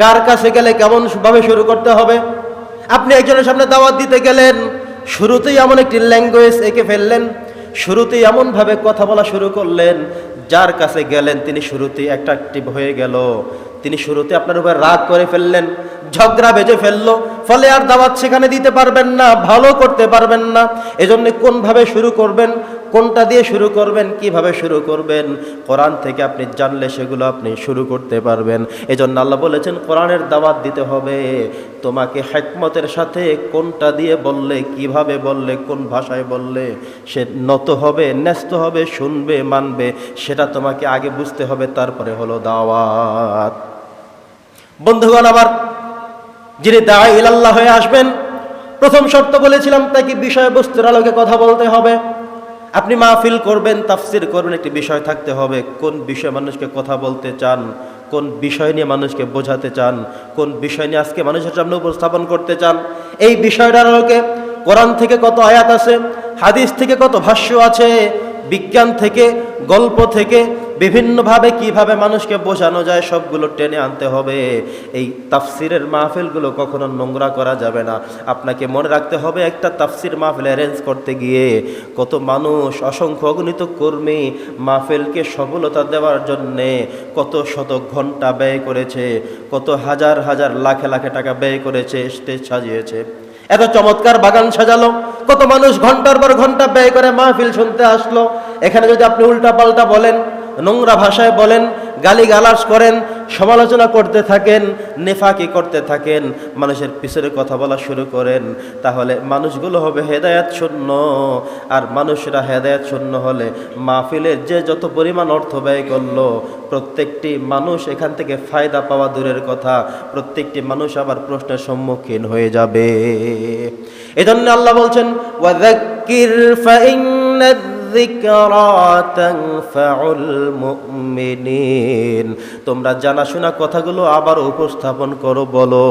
কার কাছে গেলে কেমন ভাবে শুরু করতে হবে? আপনি একজনের সামনে দাওয়াত দিতে গেলেন, শুরুতেই এমন একটি ল্যাঙ্গুয়েজ এঁকে ফেললেন, শুরুতেই এমনভাবে কথা বলা শুরু করলেন, যার কাছে গেলেন তিনি শুরুতেই অ্যাট্রাকটিভ হয়ে গেল। তিনি শুরুতে আপনার উপর রাগ করে ফেললেন, ঝগড়া বেজে ফেলল, ফলে আর দাওয়াত সেখানে দিতে পারবেন না, ভালো করতে পারবেন না। এজন্য কোনভাবে শুরু করবেন, কোনটা দিয়ে শুরু করবেন, কীভাবে শুরু করবেন, কোরআন থেকে আপনি জানলে সেগুলো আপনি শুরু করতে পারবেন। এজন্য আল্লাহ বলেছেন, কোরআনের দাওয়াত দিতে হবে। তোমাকে হেকমতের সাথে কোনটা দিয়ে বললে, কীভাবে বললে, কোন ভাষায় বললে, সে নত হবে, ন্যস্ত হবে, শুনবে, মানবে, সেটা তোমাকে আগে বুঝতে হবে, তারপরে হলো দাওয়াত। বন্ধুগণ, আবার যিনি দায় ইলাল্লাহ হয়ে আসবেন, প্রথম শর্ত বলেছিলাম তাকে বিষয়বস্তুর আলোকে কথা বলতে হবে? আপনি মাহফিল করবেন, তাফসির করবেন, একটি বিষয় থাকতে হবে। কোন বিষয়ে মানুষকে কথা বলতে চান? কোন বিষয় নিয়ে মানুষকে বোঝাতে চান? কোন বিষয় নিয়ে আজকে মানুষের সামনে উপস্থাপন করতে চান? এই বিষয়টার আলোকে কোরআন থেকে কত আয়াত আছে? হাদিস থেকে কত ভাষ্য আছে? বিজ্ঞান থেকে, গল্প থেকে, বিভিন্নভাবে কীভাবে মানুষকে বোঝানো যায় সবগুলো টেনে আনতে হবে। এই তাফসিরের মাহফিলগুলো কখনো নোংরা করা যাবে না। আপনাকে মনে রাখতে হবে একটা তাফসির মাহফিল অ্যারেঞ্জ করতে গিয়ে কত মানুষ, অসংখ্য অগণিত কর্মী মাহফিলকে সফলতা দেওয়ার জন্যে কত শত ঘণ্টা ব্যয় করেছে, কত হাজার হাজার লাখে লাখে টাকা ব্যয় করেছে, স্টেজ সাজিয়েছে। এত চমৎকার বাগান সাজালো, কত মানুষ ঘণ্টার পর ঘণ্টা ব্যয় করে মাহফিল শুনতে আসলো। এখানে যদি আপনি উল্টা পাল্টা বলেন নোংরা ভাষায় বলেন গালি গালাস করেন, সমালোচনা করতে থাকেন, নেফাকি করতে থাকেন, মানুষের পিছনে কথা বলা শুরু করেন। তাহলে মানুষগুলো হবে হেদায়াত শূন্য। আর মানুষরা হেদায়াত শূন্য হলে মাহফিলের যে যত পরিমাণ অর্থ ব্যয় করল, প্রত্যেকটি মানুষ এখান থেকে ফায়দা পাওয়া দূরের কথা, প্রত্যেকটি মানুষ আবার প্রশ্নের সম্মুখীন হয়ে যাবে। এজন্য আল্লাহ বলছেন তোমরা জানাশোনা কথাগুলো আবার উপস্থাপন করো, বলো।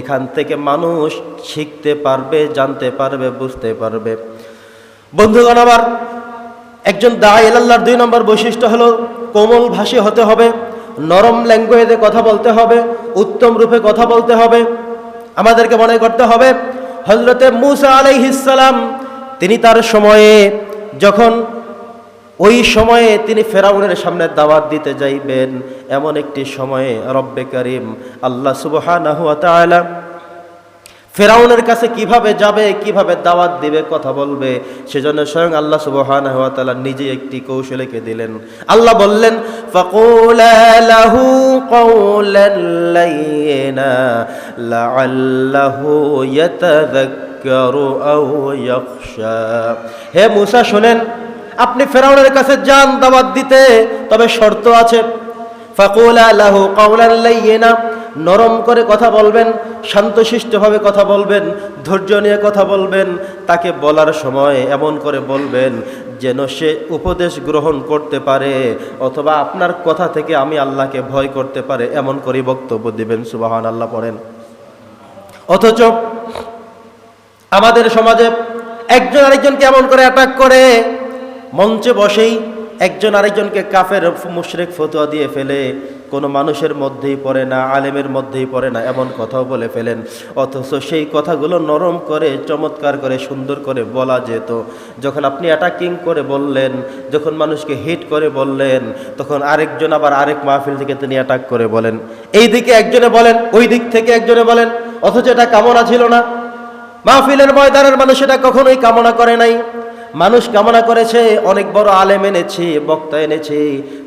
এখান থেকে মানুষ শিখতে পারবে, জানতে পারবে, বুঝতে পারবে। বন্ধুগণ, আবার একজন দা আল্লাহর দুই নম্বর বৈশিষ্ট্য হলো কোমল ভাষী হতে হবে, নরম ল্যাঙ্গুয়েজে কথা বলতে হবে, উত্তম রূপে কথা বলতে হবে। আমাদেরকে মনে করতে হবে হজরতে মুসা আলাইহিসালাম তিনি তার সময়ে যখন ওই সময়ে তিনি ফেরাউনের সামনে দাওয়াত দিতে যাইবেন, এমন একটি সময়ে রব্বে করিম আল্লাহ সুবহানাহু ফেরাউনের কাছে কীভাবে যাবে, কীভাবে দাওয়াত দিবে কথা বলবে, সেজন্য স্বয়ং আল্লাহ তাআলা নিজে একটি কৌশল এঁকে দিলেন। আল্লাহ বললেন, ফাকুলা হে মুসা, শোনেন, আপনি ফেরাউনের কাছে যান, দাওয়াত দিতে, তবে শর্ত আছে। নরম করে কথা বলবেন, শান্তশিষ্টভাবে কথা বলবেন, ধৈর্য নিয়ে কথা বলবেন, তাকে বলার সময় এমন করে বলবেন যেন সে উপদেশ গ্রহণ করতে পারে, অথবা আপনার কথা থেকে আমি আল্লাহকে ভয় করতে পারে, এমন করে বক্তব্য দিবেন সুবাহান আল্লাহ পড়েন। অথচ আমাদের সমাজে একজন আরেকজনকে এমন করে অ্যাটাক করে, মঞ্চে বসেই একজন আরেকজনকে কাফের, মুশরেক ফতোয়া দিয়ে ফেলে। কোনো মানুষের মধ্যেই পড়ে না, আলেমের মধ্যেই পড়ে না, এমন কথাও বলে ফেলেন। অথচ সেই কথাগুলো নরম করে, চমৎকার করে, সুন্দর করে বলা যেত। যখন আপনি অ্যাটাকিং করে বললেন, যখন মানুষকে হিট করে বললেন, তখন আরেকজন আবার আরেক মাহফিল থেকে তিনি অ্যাটাক করে বলেন। এই দিকে একজনে বলেন ওই দিক থেকে একজনে বলেন, অথচ এটা কামনা ছিল না। মাহফিলের ময়দানের মানুষ এটা কখনোই কামনা করে নাই। মানুষ কামনা করেছে, অনেক বড় আলেম এনেছি, বক্তা এনেছি,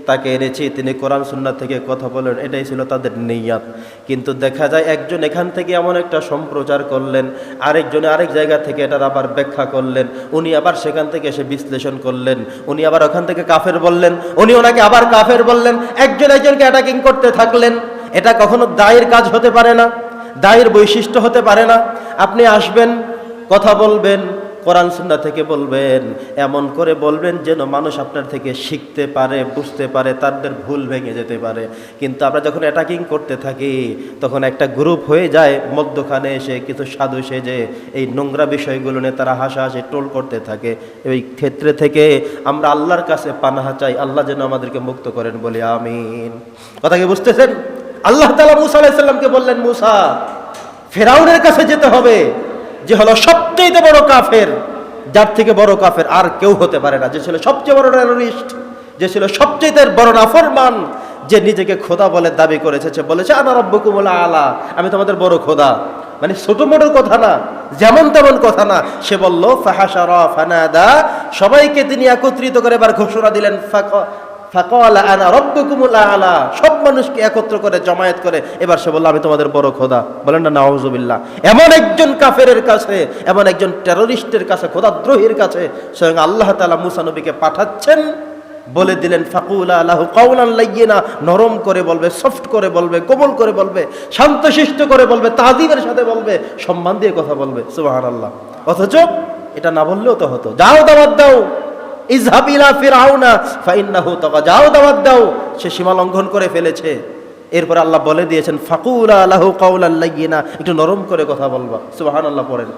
তাকে এনেছি, তিনি কোরআন, সুন্নাহ থেকে কথা বলেন, এটাই ছিল তাদের নিয়াত। কিন্তু দেখা যায় একজন এখান থেকে এমন একটা সম্প্রচার করলেন, আরেকজনে আরেক জায়গা থেকে এটার আবার ব্যাখ্যা করলেন, উনি আবার সেখান থেকে এসে বিশ্লেষণ করলেন, উনি আবার ওখান থেকে কাফের বললেন, উনি ওনাকে আবার কাফের বললেন, একজন একজনকে অ্যাটাকিং করতে থাকলেন। এটা কখনো দায়ের কাজ হতে পারে না। দায়ের বৈশিষ্ট্য হতে পারে না। আপনি আসবেন, কথা বলবেন, কোরআন সুন্না থেকে বলবেন, এমন করে বলবেন যেন মানুষ আপনার থেকে শিখতে পারে, বুঝতে পারে, তাদের ভুল ভেঙে যেতে পারে। কিন্তু আমরা যখন অ্যাটাকিং করতে থাকি, তখন একটা গ্রুপ হয়ে যায়, মধ্যখানে এসে কিছু সাধু সেজে এই নোংরা বিষয়গুলো নিয়ে তারা হাসাহাসি, টোল করতে থাকে। এই ক্ষেত্রে থেকে আমরা আল্লাহর কাছে পানাহা চাই, আল্লাহ যেন আমাদেরকে মুক্ত করেন বলি, আমিন। কথা কি বুঝতেছেন? আল্লাহ তালা মুসা আলাইসাল্লামকে বললেন, মুসা, ফেরাউনের কাছে যেতে হবে যে হলো সবচেয়ে বড় কাফের, যার থেকে বড় কাফের আর কেউ হতে পারে না। যে ছিল সবচেয়ে বড় টেরোরিস্ট যে ছিল সবচেয়ে বড় নাফরমান, যে নিজেকে খোদা বলে দাবি করেছে, সে বলেছে, আনা রব্বকুমুল আলা, আমি তোমাদের বড় খোদা। মানে ছোট মোটো কথা না, যেমন তেমন কথা না। সে বলল ফাহাসারা ফানাদা, সবাইকে তিনি একত্রিত করে এবার ঘোষণা দিলেন আনা আলা। সব মানুষকে একত্র করে, জমায়েত করে। এবার সে বলল, আমি তোমাদের বড় খোদা। বলেন না এমন একজন কাছে, এমন একজন কাছে কাছে, স্বয়ং আল্লাহ তাআলা মুসা নবীকে পাঠাচ্ছেন, বলে দিলেন, ফাকুলা আল্লাহ কাউলান লাইয়িনা। নরম করে বলবে, সফট করে বলবে, কোমল করে বলবে, শান্তশিষ্ট করে বলবে তাজিমের সাথে বলবে, সম্মান দিয়ে কথা বলবে, সুবহানাল্লাহ। অথচ এটা না বললেও তো হতো। যাও দাওয়াত দাও। ইজহাবিলা ফিরাউনা, ফাইন্নাহু তাকা যাও দাওয়াত দাও সে সীমা লঙ্ঘন করে ফেলেছে। এরপর আল্লাহ বলে দিয়েছেন, ফাকুলা আল্লাহ কাউলান না একটু নরম করে কথা বলবা। সুবহানাল্লাহ পড়েন।